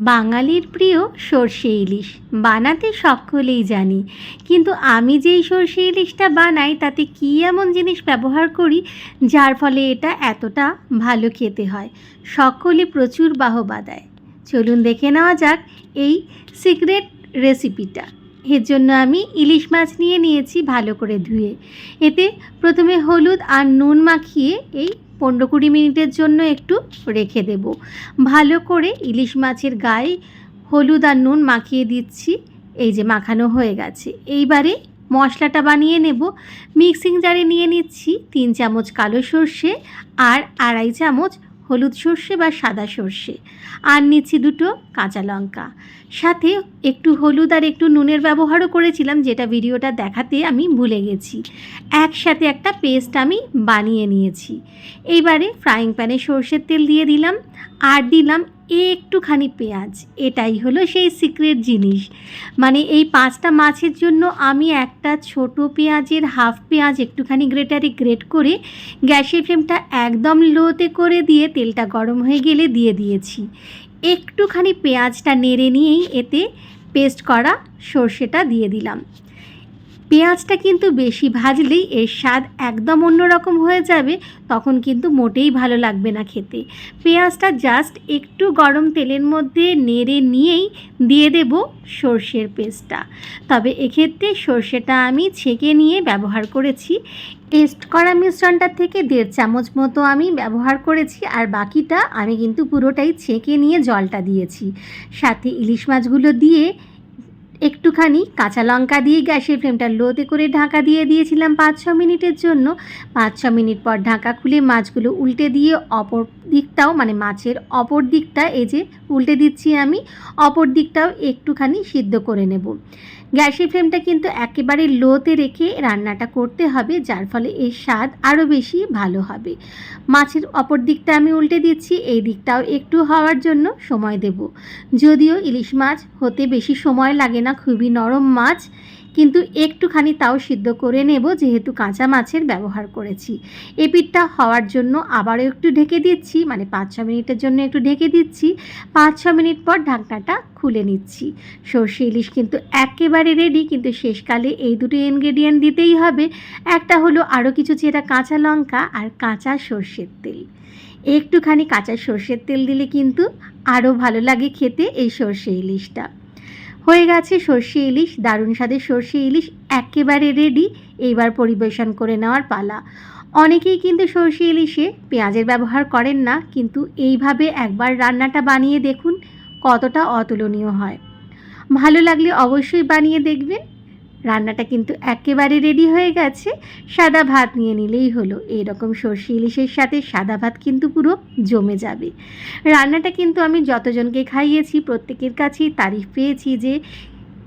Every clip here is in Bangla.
বাঙালির প্রিয় সর্ষে ইলিশ। বানাতে সকলেই জানি। কিন্তু আমি যেই সর্ষে ইলিশটা বানাই, তাতে কী এমন জিনিস ব্যবহার করি, যার ফলে এটা এতটা ভালো খেতে হয়? সকলে প্রচুর বাহবা দেয়। চলুন দেখে নেওয়া যাক এই সিক্রেট রেসিপিটা। এর জন্য আমি ইলিশ মাছ নিয়ে নিয়েছি ভালো করে ধুয়ে। এতে প্রথমে হলুদ আর নুন মাখিয়ে এই পনেরো কুড়ি মিনিটের জন্য একটু রেখে দেব। ভালো করে ইলিশ মাছের গায়ে হলুদ আর নুন মাখিয়ে দিচ্ছি। এই যে মাখানো হয়ে গেছে। এইবারে মশলাটা বানিয়ে নেব। মিক্সিং জারে নিয়ে নিচ্ছি তিন চামচ কালো সর্ষে আর আড়াই চামচ হলুদ সর্ষে বা সাদা সর্ষে। আর নিচ্ছি দুটো কাঁচা লঙ্কা। সাথে একটু হলুদ আর একটু নুনের ব্যবহারও করেছিলাম, যেটা ভিডিওটা দেখাতে আমি ভুলে গেছি। একসাথে একটা পেস্ট আমি বানিয়ে নিয়েছি। এইবারে ফ্রাইং প্যানে সর্ষের তেল দিয়ে দিলাম, আর দিলাম একটুখানি পেঁয়াজ, এটাই হলো সেই সিক্রেট জিনিস। মানে এই পাঁচটা মাছের জন্য আমি একটা ছোট পেঁয়াজের হাফ পেঁয়াজ একটুখানি গ্রেটারে গ্রেট করে গ্যাসের ফ্লেমটা একদম লোতে করে দিয়ে তেলটা গরম হয়ে গেলে দিয়ে দিয়েছি। একটুখানি পেঁয়াজটা নেড়ে নিয়েই এতে পেস্ট করা সর্ষেটা দিয়ে দিলাম। পেঁয়াজটা কিন্তু বেশি ভাজলেই এর স্বাদ একদম অন্যরকম হয়ে যাবে, তখন কিন্তু মোটেই ভালো লাগবে না খেতে। পেঁয়াজটা জাস্ট একটু গরম তেলের মধ্যে নেড়ে নিয়েই দিয়ে দেব সর্ষের পেস্টটা। তবে এক্ষেত্রে সর্ষেটা আমি ছেঁকে নিয়ে ব্যবহার করেছি। পেস্ট করা মিশ্রণটার থেকে দেড় চামচ মতো আমি ব্যবহার করেছি, আর বাকিটা আমি কিন্তু পুরোটাই ছেঁকে নিয়ে জলটা দিয়েছি। সাথে ইলিশ মাছগুলো দিয়ে একটুখানি কাঁচা লঙ্কা দিয়ে গ্যাসের ফ্লেমটা লোতে করে ঢাকা দিয়ে দিয়েছিলাম পাঁচ ছ মিনিটের জন্য। পাঁচ ছ মিনিট পর ঢাকা খুলে মাছগুলো উল্টে দিয়ে অপর দিকটাও মানে মাছের অপর দিকটা, এই যে উল্টে দিচ্ছি আমি, অপর দিকটাও একটুখানি সিদ্ধ করে নেব। গ্যাসের ফ্লেমটা কিন্তু একেবারে লোতে রেখে রান্নাটা করতে হবে, যার ফলে এর স্বাদ আরও বেশি ভালো হবে। মাছের অপর দিকটা আমি উল্টে দিচ্ছি, এই দিকটাও একটু হওয়ার জন্য সময় দেব। যদিও ইলিশ মাছ হতে বেশি সময় লাগে না, খুবই নরম মাছ। কিন্তু একটুখানি তাও সিদ্ধ করে নেব যেহেতু কাঁচা মাছের ব্যবহার করেছি। এপিটটা হওয়ার জন্য আবারও একটু ঢেকে দিচ্ছি মানে পাঁচ ছ মিনিটের জন্য একটু ঢেকে দিচ্ছি। পাঁচ ছ মিনিট পর ঢাকনাটা খুলে নিচ্ছি। সর্ষে ইলিশ কিন্তু একেবারে রেডি কিন্তু শেষকালে এই দুটো ইনগ্রেডিয়েন্ট দিতেই হবে। একটা হলো আরও কিছু চেরা কাঁচা লঙ্কা আর কাঁচা সর্ষের তেল। একটুখানি কাঁচা সর্ষের তেল দিলে কিন্তু আরও ভালো লাগে খেতে এই সর্ষে ইলিশটা। হয়ে গেছে সর্ষে ইলিশ, দারুণ স্বাদের সর্ষে ইলিশ, একেবারে রেডি এইবার পরিবেশন করে নেওয়ার পালা। অনেকেই কিন্তু সর্ষে ইলিশে পেঁয়াজের ব্যবহার করেন না, কিন্তু এইভাবে একবার রান্নাটা বানিয়ে দেখুন কতটা অতুলনীয় হয়। ভালো লাগলে অবশ্যই বানিয়ে দেখবেন। রান্নাটা কিন্তু একেবারে রেডি হয়ে গেছে। সাদা ভাত নিয়ে নিলেই হলো। এইরকম সর্ষে ইলিশের সাথে সাদা ভাত কিন্তু পুরো জমে যাবে। রান্নাটা কিন্তু আমি যতজনকে খাইয়েছি, প্রত্যেকের কাছেই তারিফ পেয়েছি যে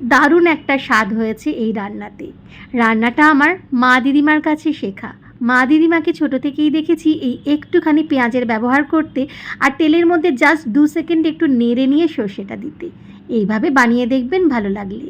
দারুণ একটা স্বাদ হয়েছে এই রান্নাতে। রান্নাটা আমার মা দিদিমার কাছে শেখা। মা দিদিমাকে ছোট থেকেই দেখেছি এই একটুখানি পেঁয়াজের ব্যবহার করতে আর তেলের মধ্যে জাস্ট দু সেকেন্ড একটু নেড়ে নিয়ে সর্ষেটা দিতে। এইভাবে বানিয়ে দেখবেন ভালো লাগলে।